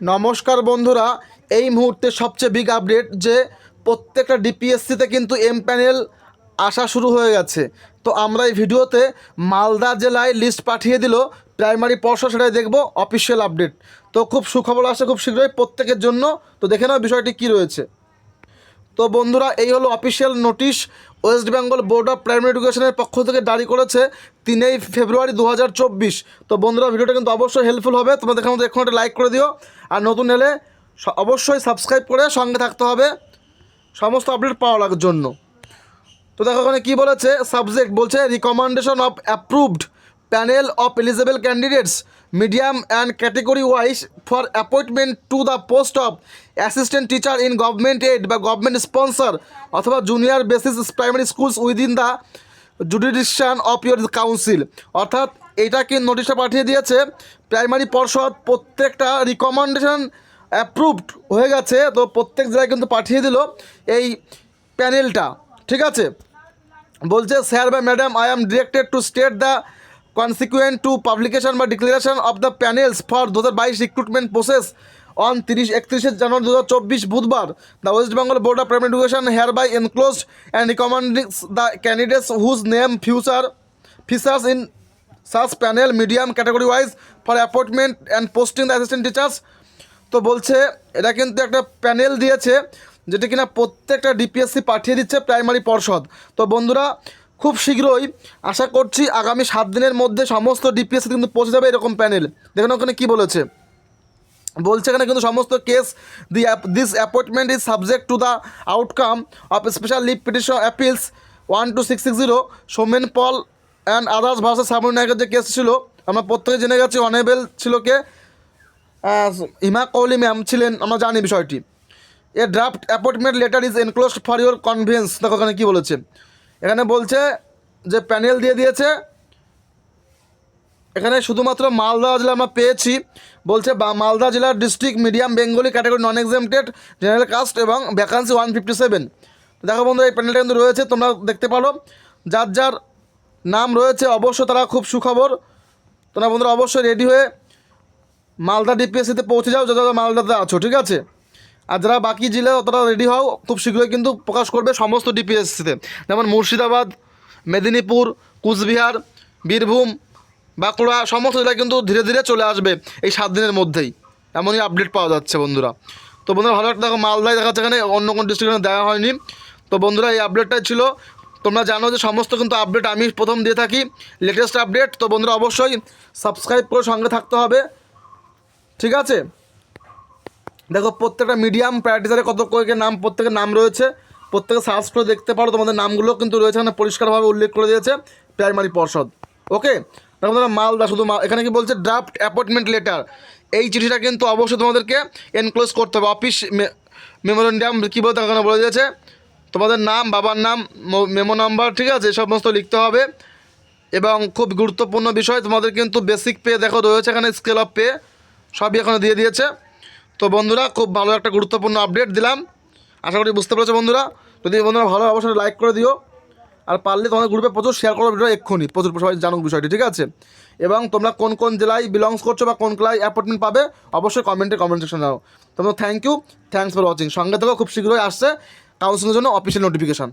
নমস্কার বন্ধুরা, এই মুহূর্তে সবচেয়ে বিগ আপডেট যে প্রত্যেকটা ডিপিএসসিতে কিন্তু এম প্যানেল আসা শুরু হয়ে গেছে। তো আমরা এই ভিডিওতে মালদা জেলায় লিস্ট পাঠিয়ে দিল প্রাইমারি পর্ষদ সেটাই দেখব অফিসিয়াল আপডেট তো খুব সুখবর আসে খুব শীঘ্রই প্রত্যেকের জন্য। তো দেখে নাও বিষয়টি কী রয়েছে। তো বন্ধুরা, এই হলো official notice West Bengal board of primary এডুকেশনের পক্ষ থেকে জারি করেছে তিনই ফেব্রুয়ারি দু হাজার চব্বিশ। তো বন্ধুরা, ভিডিওটা কিন্তু অবশ্যই হেল্পফুল হবে। তোমরা দেখার মধ্যে এখন একটা লাইক করে দিও। আর নতুন এলে অবশ্যই সাবস্ক্রাইব করে সঙ্গে থাকতে হবে। সমস্ত আপডেট পাওয়ার জন্য। তো দেখো ওখানে কী বলেছে? সাবজেক্ট বলছে recommendation of approved panel of eligible candidates medium and category wise for appointment to the post of assistant teacher in government aided বা গভর্নমেন্ট স্পন্সর অথবা junior basic primary schools within the jurisdiction of your council অর্থাৎ এইটাকে নোটিশটা পাঠিয়ে দিয়েছে। Primary পর্ষদ প্রত্যেকটা recommendation approved হয়ে গেছে। তো প্রত্যেক জায়গায় কিন্তু পাঠিয়ে দিল এই প্যানেলটা ঠিক আছে? বলছে স্যার বা madam I am directed to state the consequent to publication বা declaration of the panels for দু হাজার বাইশ রিক্রুটমেন্ট প্রসেস অন তিরিশ একত্রিশে জানুয়ারি দু হাজার চব্বিশ বুধবার। The West Bengal board of primary education hereby enclosed and recommendings the candidates whose name future features in this panel medium category wise for appointment and posting the assistant teachers তো বলছে, এটা কিন্তু একটা প্যানেল দিয়েছে, যেটা কিনা প্রত্যেকটা DPSC পাঠিয়ে দিচ্ছে প্রাইমারি পর্ষদ। তো বন্ধুরা খুব শীঘ্রই আশা করছি আগামী সাত দিনের মধ্যে সমস্ত ডিপিএসসি কিন্তু পৌঁছে যাবে এরকম প্যানেল দেখুন ওখানে কী বলেছে। বলছে এখানে কিন্তু সমস্ত case the this appointment is subject to the outcome of special leave petition appeals one two six six zero Somen Paul and others versus Sabrun নায়কের যে কেস ছিল, আমরা প্রত্যেকে জেনে গেছি অনেবেল ছিল কে? হিমা কৌলি ম্যাম ছিলেন, আমরা জানি বিষয়টি। A draft appointment letter is enclosed for your convenience দেখো ওখানে কী বলেছে। এখানে বলছে যে প্যানেল দিয়ে দিয়েছে। এখানে শুধুমাত্র মালদা জেলা আমরা পেয়েছি। বলছে বা মালদা জেলার district medium Bengali category non exempted general caste এবং ভ্যাকান্সি ওয়ান ফিফটি সেভেন দেখো বন্ধু এই প্যানেলটা কিন্তু রয়েছে, তোমরা দেখতে পারো। যার যার নাম রয়েছে অবশ্য তারা খুব সুখবর। তোমরা বন্ধুরা, অবশ্যই রেডি হয়ে মালদা ডিপিএসসিতে পৌঁছে যাও যারা মালদাতে আছো, ঠিক আছে? আর যারা বাকি জেলা অতটা রেডি হও, খুব শীঘ্রই কিন্তু প্রকাশ করবে সমস্ত ডিপিএসসিতে যেমন মুর্শিদাবাদ, মেদিনীপুর, কুচবিহার, বীরভূম, বাঁকুড়া, সমস্ত জেলায় কিন্তু ধীরে ধীরে চলে আসবে এই সাত দিনের মধ্যেই। এমনই আপডেট পাওয়া যাচ্ছে বন্ধুরা। তো বন্ধুরা, ভালো একটা দেখো মালদায় দেখা যাচ্ছে এখানে, অন্য কোনো ডিস্ট্রিক্টে দেওয়া হয়নি। তো বন্ধুরা, এই আপডেটটাই ছিল। তোমরা জানো যে সমস্ত কিন্তু আপডেট আমি প্রথম দিয়ে থাকি লেটেস্ট আপডেট তো বন্ধুরা, অবশ্যই সাবস্ক্রাইব করে সঙ্গে থাকতে হবে। ঠিক আছে? দেখো, প্রত্যেকটা মিডিয়াম প্র্যাকটিসারে কত কয়েকের নাম, প্রত্যেকের নাম রয়েছে। প্রত্যেকে সার্চ করে দেখতে পারো, তোমাদের নামগুলো কিন্তু রয়েছে, এখানে পরিষ্কারভাবে উল্লেখ করে দিয়েছে প্রাইমারি পর্ষদ। ওকে তোমরা মালদা, শুধু এখানে কি বলছে ড্রাফট অ্যাপয়েন্টমেন্ট লেটার এই চিঠিটা কিন্তু অবশ্যই তোমাদেরকে এনক্লোজ করতে হবে। অফিস মেমোরেন্ডাম কী বলতে, এখানে বলে দিয়েছে। তোমাদের নাম, বাবার নাম মেমো নাম্বার ঠিক আছে সমস্ত লিখতে হবে। এবং খুব গুরুত্বপূর্ণ বিষয়, তোমাদের কিন্তু বেসিক পে দেখো রয়েছে, এখানে স্কেল অফ পে সবই এখানে দিয়ে দিয়েছে। তো বন্ধুরা, খুব ভালো একটা গুরুত্বপূর্ণ আপডেট দিলাম। আশা করি বুঝতে পেরেছ বন্ধুরা। যদি বন্ধুরা ভালো অবশ্যই লাইক করে দিও। আর পারলে তোমাদের গ্রুপে প্রচুর শেয়ার করো ভিডিও এক্ষুনি। প্রচুর সবাই জানুক বিষয়টি, ঠিক আছে? এবং তোমরা কোন কোন জেলায় বিলংস করছ বা কোন জেলায় অ্যাপয়েন্টমেন্ট পাবে, অবশ্যই কমেন্টে কমেন্ট সেকশন দাও। তোমরা thank you thanks for watching সঙ্গে থেকেও খুব শীঘ্রই আসছে কাউন্সিলের জন্য অফিসিয়াল নোটিফিকেশান